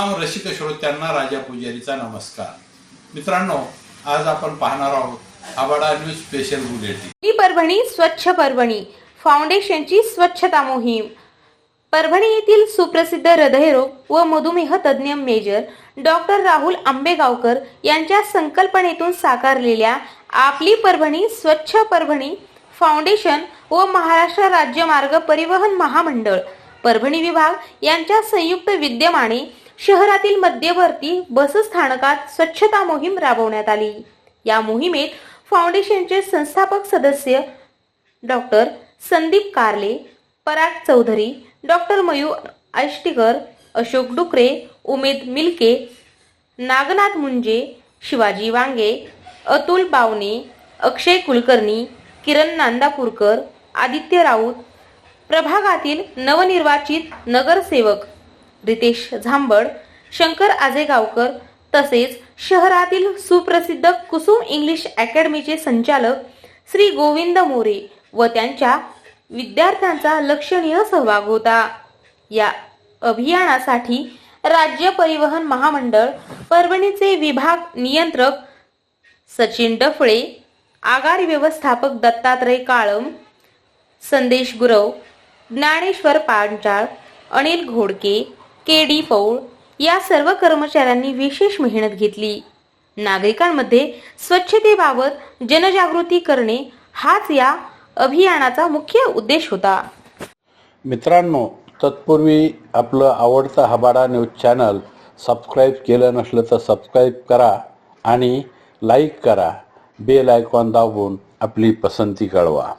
रसिक श्रोत्यांना राजा पुजारीचा नमस्कार. मित्रांनो आज आपण पाहणार आहोत आबाडा न्यूज स्पेशल बुलेटिन ही परभणी स्वच्छ परभणी फाउंडेशनची स्वच्छता मोहीम. परभणी येथील सुप्रसिद्ध हृदयरोग व मधुमेह तज्ज्ञ मेजर डॉक्टर राहुल आंबेगावकर यांच्या संकल्पनेतून साकारलेल्या आपली परभणी स्वच्छ परभणी फाउंडेशन व महाराष्ट्र राज्य मार्ग परिवहन महामंडळ परभणी विभाग यांच्या संयुक्त विद्यमाने शहरातील मध्यवर्ती बसस्थानकात स्वच्छता मोहीम राबवण्यात आली. या मोहिमेत फाउंडेशनचे संस्थापक सदस्य डॉक्टर संदीप कारले पराग चौधरी डॉक्टर मयूर आष्टीकर अशोक डुकरे उमेद मिल्के नागनाथ मुंजे शिवाजी वांगे अतुल बावने अक्षय कुलकर्णी किरण नांदापूरकर आदित्य राऊत प्रभागातील नवनिर्वाचित नगरसेवक रितेश झांबड शंकर आजेगावकर तसेच शहरातील सुप्रसिद्ध कुसुम इंग्लिश अकॅडमीचे संचालक श्री गोविंद मोरे व त्यांच्या विद्यार्थ्यांचा लक्षणीय सहभाग होता. या अभियानासाठी राज्य परिवहन महामंडळ परभणीचे विभाग नियंत्रक सचिन डफळे आगार व्यवस्थापक दत्तात्रय काळम संदेश गुरव ज्ञानेश्वर पांचाळ अनिल घोडके के डी पौळ या सर्व कर्मचाऱ्यांनी विशेष मेहनत घेतली. नागरिकांमध्ये स्वच्छतेबाबत जनजागृती करणे हाच या अभियानाचा मुख्य उद्देश होता. मित्रांनो तत्पूर्वी आपलं आवडतं हबाडा न्यूज चॅनल सबस्क्राईब केलं नसलं तर सबस्क्राईब करा आणि लाईक करा. बेल आयकॉन दाबून आपली पसंती कळवा.